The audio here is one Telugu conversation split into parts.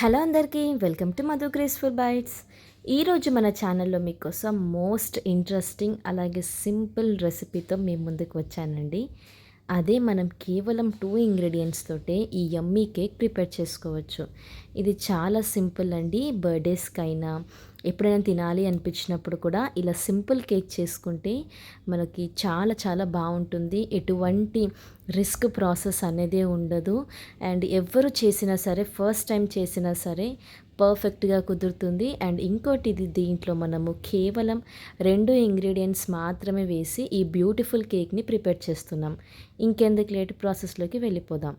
హలో అందరికీ welcome to Madhu graceful bites ఈరోజు మన ఛానల్లో మీకోసం మోస్ట్ ఇంట్రెస్టింగ్ అలాగే సింపుల్ రెసిపీతో మేము ముందుకు వచ్చానండి. అదే మనం కేవలం టూ ఇంగ్రీడియంట్స్ తోటే ఈ యమ్మీ కేక్ ప్రిపేర్ చేసుకోవచ్చు. ఇది చాలా సింపుల్ అండి బర్త్డేస్కైనా ఎప్పుడైనా తినాలి అనిపించినప్పుడు కూడా ఇలా సింపుల్ కేక్ చేసుకుంటే మనకి చాలా చాలా బాగుంటుంది. ఎటువంటి రిస్క్ ప్రాసెస్ అనేది ఉండదు. అండ్ ఎవరు చేసినా సరే ఫస్ట్ టైం చేసినా సరే పర్ఫెక్ట్గా కుదురుతుంది. అండ్ ఇంకోటి ఇది దీంట్లో మనము కేవలం రెండు ఇంగ్రీడియంట్స్ మాత్రమే వేసి ఈ బ్యూటిఫుల్ కేక్ని ప్రిపేర్ చేస్తున్నాం. ఇంకెందుకు లేట్? ప్రాసెస్లోకి వెళ్ళిపోదాం.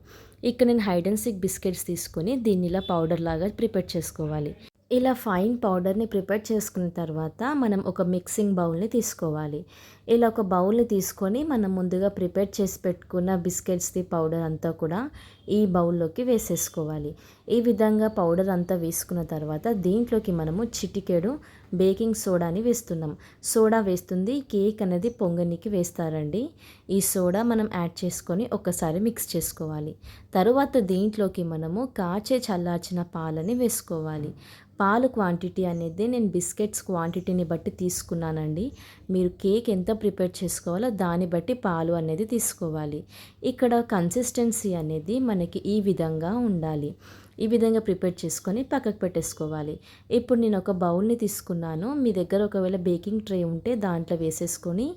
ఇక్కడ నేను హైడ్ అండ్ సిక్ బిస్కెట్స్ తీసుకొని దీన్ని ఇలా పౌడర్ లాగా ప్రిపేర్ చేసుకోవాలి. ఇలా ఫైన్ పౌడర్ని ప్రిపేర్ చేసుకున్న తర్వాత మనం ఒక మిక్సింగ్ బౌల్ని తీసుకోవాలి. ఇలా ఒక బౌల్ని తీసుకొని మనం ముందుగా ప్రిపేర్ చేసి పెట్టుకున్న బిస్కెట్స్ది పౌడర్ అంతా కూడా ఈ బౌల్లోకి వేసేసుకోవాలి. ఈ విధంగా పౌడర్ అంతా వేసుకున్న తర్వాత దీంట్లోకి మనము చిటికెడు బేకింగ్ సోడాని వేస్తున్నాం. సోడా వేస్తుంది కేక్ అనేది పొంగనికి వేస్తారండి. ఈ సోడా మనం యాడ్ చేసుకొని ఒకసారి మిక్స్ చేసుకోవాలి. తరువాత దీంట్లోకి మనము కాచే చల్లార్చిన పాలని వేసుకోవాలి. పాలు క్వాంటిటీ అనేది నేను బిస్కెట్స్ క్వాంటిటీని బట్టి తీసుకున్నానండి. మీరు కేక్ ఎంత ప్రిపేర్ చేసుకోవాలో దాన్ని బట్టి పాలు అనేది తీసుకోవాలి. ఇక్కడ కన్సిస్టెన్సీ అనేది మనకి ఈ విధంగా ఉండాలి. ఈ విధంగా ప్రిపేర్ చేసుకొని పక్కకు పెట్టేసుకోవాలి. ఇప్పుడు నేను ఒక బౌల్ని తీసుకున్నాను. మీ దగ్గర ఒకవేళ బేకింగ్ ట్రే ఉంటే దాంట్లో వేసేసుకొని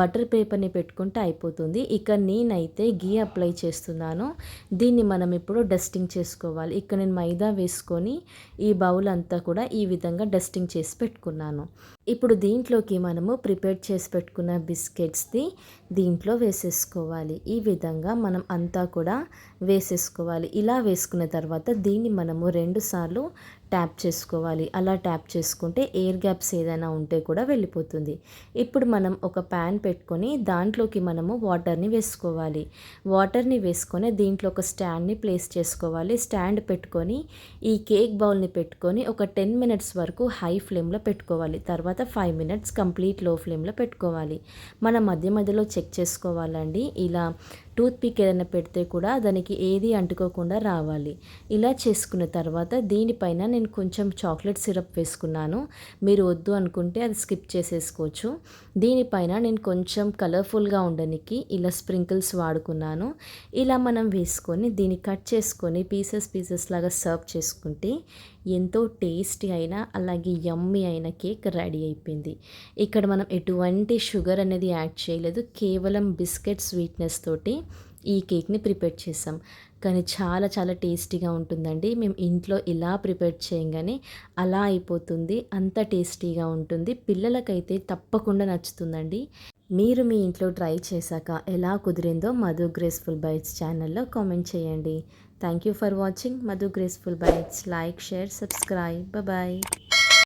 బటర్ పేపర్ని పెట్టుకుంటే అయిపోతుంది. ఇక నేనైతే గీ అప్లై చేస్తున్నాను. దీన్ని మనం ఇప్పుడు డస్టింగ్ చేసుకోవాలి. ఇక్కడ నేను మైదా వేసుకొని ఈ బౌల్ అంతా కూడా ఈ విధంగా డస్టింగ్ చేసి పెట్టుకున్నాను. ఇప్పుడు దీంట్లోకి మనము ప్రిపేర్ చేసి పెట్టుకున్న బిస్కెట్స్ది దీంట్లో వేసేసుకోవాలి. ఈ విధంగా మనం అంతా కూడా వేసేసుకోవాలి. ఇలా వేసుకున్న తర్వాత దీన్ని మనము రెండుసార్లు ట్యాప్ చేసుకోవాలి. అలా ట్యాప్ చేసుకుంటే ఎయిర్ గ్యాప్స్ ఏదైనా ఉంటే కూడా వెళ్ళిపోతుంది. ఇప్పుడు మనం ఒక ప్యాన్ పెట్టుకొని దాంట్లోకి మనము వాటర్ని వేసుకోవాలి. వాటర్ని వేసుకొని దీంట్లో ఒక స్టాండ్ని ప్లేస్ చేసుకోవాలి. స్టాండ్ పెట్టుకొని ఈ కేక్ బౌల్ని పెట్టుకొని ఒక టెన్ మినిట్స్ వరకు హై ఫ్లేమ్లో పెట్టుకోవాలి. తర్వాత ఫైవ్ మినిట్స్ కంప్లీట్లో ఫ్లేమ్లో పెట్టుకోవాలి. మన మధ్య మధ్యలో చెక్ చేసుకోవాలండి. ఇలా టూత్ పిక్ ఏదైనా పెడితే కూడా దానికి ఏది అంటుకోకుండా రావాలి. ఇలా చేసుకున్న తర్వాత దీనిపైన నేను నేను కొంచెం చాక్లెట్ సిరప్ వేసుకున్నాను. మీరు వద్దు అనుకుంటే అది స్కిప్ చేసేసుకోవచ్చు. దీనిపైన నేను కొంచెం కలర్ఫుల్గా ఉండడానికి ఇలా స్ప్రింకిల్స్ వాడుకున్నాను. ఇలా మనం వేసుకొని దీన్ని కట్ చేసుకొని పీసెస్ పీసెస్ లాగా సర్వ్ చేసుకుంటే ఎంతో టేస్టీ అయిన అలాగే యమ్మీ అయిన కేక్ రెడీ అయిపోయింది. ఇక్కడ మనం ఎటువంటి షుగర్ అనేది యాడ్ చేయలేదు. కేవలం బిస్కెట్ స్వీట్నెస్ తోటి ఈ కేక్ని ప్రిపేర్ చేసాం కానీ చాలా చాలా టేస్టీగా ఉంటుందండి. మేము ఇంట్లో ఇలా ప్రిపేర్ చేయంగానే అలా అయిపోతుంది. అంత టేస్టీగా ఉంటుంది. పిల్లలకైతే తప్పకుండా నచ్చుతుందండి. మీరు మీ ఇంట్లో ట్రై చేశాక ఎలా కుదిరిందో మధు గ్రేస్ఫుల్ బైట్స్ ఛానల్లో కామెంట్ చేయండి. Thank you for watching Madhu graceful bites like share subscribe bye